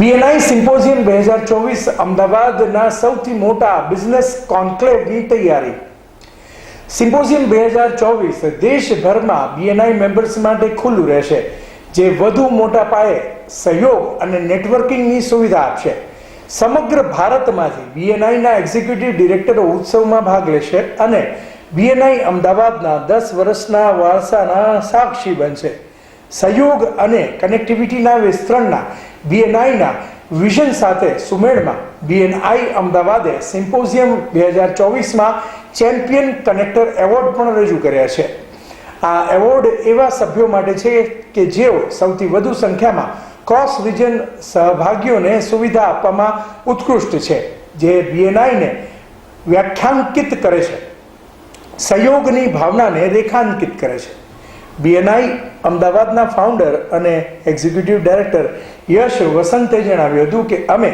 BNI symposium બે હજાર ચોવીસ અમદાવાદના સૌથી મોટા બિઝનેસ કોન્ક્લેવની તૈયારી. સિમ્પોઝિયમ બે હજાર ચોવીસ દેશભરમાં બીએનઆઈ મેમ્બર્સ માટે ખુલ્લું રહેશે, જે વધુ મોટા પાયે સહયોગ અને નેટવર્કિંગની સુવિધા આપશે. સમગ્ર ભારતમાંથી બીએનઆઈના એક્ઝિક્યુટિવ ડિરેક્ટરો ઉત્સવમાં ભાગ લેશે અને બીએનઆઈ અમદાવાદના દસ વર્ષના વારસાના સાક્ષી બનશે. સહયોગ અને કનેક્ટિવિટીના વિસ્તરણના બીએનઆઈના વિઝન સાથે સુમેળમાં બીએનઆઈ અમદાવાદે સિમ્પોઝિયમ બે હજાર ચોવીસમાં ચેમ્પિયન કનેક્ટર એવોર્ડ પણ રજૂ કર્યા છે. આ એવોર્ડ એવા સભ્યો માટે છે કે જેઓ સૌથી વધુ સંખ્યામાં ક્રોસ રિજન સહભાગીઓને સુવિધા આપવામાં ઉત્કૃષ્ટ છે, જે બીએનઆઈને વ્યાખ્યાંકિત કરે છે. સહયોગની ભાવનાને રેખાંકિત કરે છે. બીએનઆઈ અમદાવાદના ફાઉન્ડર અને એક્ઝિક્યુટિવ ડાયરેક્ટર યશ વસંતે જણાવ્યું હતું કે અમે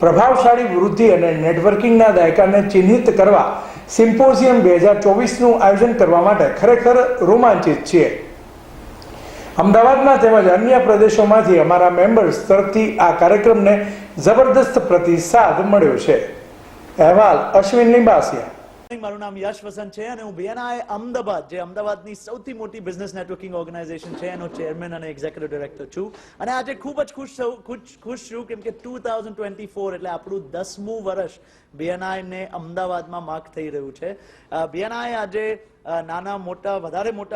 પ્રભાવશાળી વૃદ્ધિ અને નેટવર્કિંગના દાયકાને ચિહ્નિત કરવા સિમ્પોઝિયમ બે હજાર ચોવીસનું આયોજન કરવા માટે ખરેખર રોમાંચિત છીએ. અમદાવાદના તેમજ અન્ય પ્રદેશોમાંથી અમારા મેમ્બર્સ તરફથી આ કાર્યક્રમને જબરદસ્ત પ્રતિસાદ મળ્યો છે. અહેવાલ અશ્વિન લિંબાસિયા. મારું નામ યશ વસંત છે અને હું બીએનઆઈ અમદાવાદ, જે અમદાવાદની સૌથી મોટી બિઝનેસ નેટવર્કિંગ ઓર્ગેનાઇઝેશન છે. એનો ચેરમેન અને એક્ઝિક્યુટિવ ડાયરેક્ટર છું. અને આજે ખૂબ જ ખુશ ખુશ છું કેમ કે ટુ થાઉઝન્ડ ટ્વેન્ટી ફોર એટલે આપણું દસમું વર્ષ બીએનઆઈને અમદાવાદમાં માર્ક થઈ રહ્યું છે. બીએનઆઈ આજે નાના, મોટા, વધારે મોટા